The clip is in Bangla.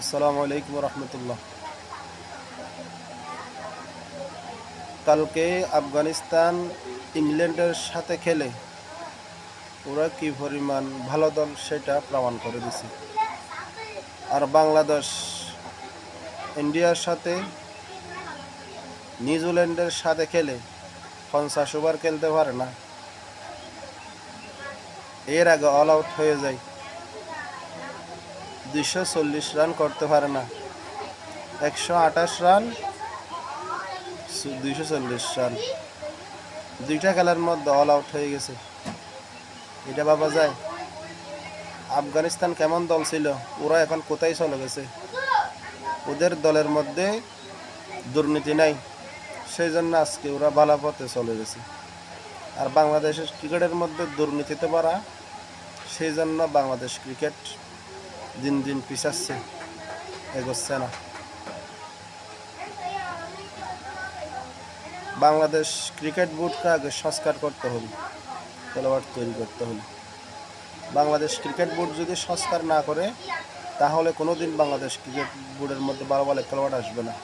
আসসালামু আলাইকুম রহমতুল্লাহ কালকে আফগানিস্তান ইংল্যান্ডের সাথে খেলে ওরা কি পরিমাণ ভালো দল সেটা প্রমাণ করে দিছে। আর বাংলাদেশ ইন্ডিয়ার সাথে, নিউজিল্যান্ডের সাথে খেলে পঞ্চাশ ওভার খেলতে পারে না। এর আগে অল আউট হয়ে যায়। দুইশো চল্লিশ রান করতে পারে না। একশো আঠাশ রান দুইশো চল্লিশ রান দুইটা খেলার মধ্যে অল আউট হয়ে গেছে। এটা ভাবা যায়। আফগানিস্তান কেমন দল ছিল? ওরা এখন কোথায় চলে গেছে? ওদের দলের মধ্যে দুর্নীতি নাই। সেই জন্য আজকে ওরা ভালো পথে চলে গেছে। আর বাংলাদেশের ক্রিকেটের মধ্যে দুর্নীতিতে পারা সেই জন্য বাংলাদেশ ক্রিকেট দিন দিন পিছাচ্ছে এগোচ্ছে না বাংলাদেশ ক্রিকেট বোর্ডকে আগে সংস্কার করতে হবে, খেলোয়াড় তৈরি করতে হবে। বাংলাদেশ ক্রিকেট বোর্ড যদি সংস্কার না করে, তাহলে কোনো দিন বাংলাদেশ ক্রিকেট বোর্ডের মধ্যে ভালো ভালো খেলোয়াড় আসবে না।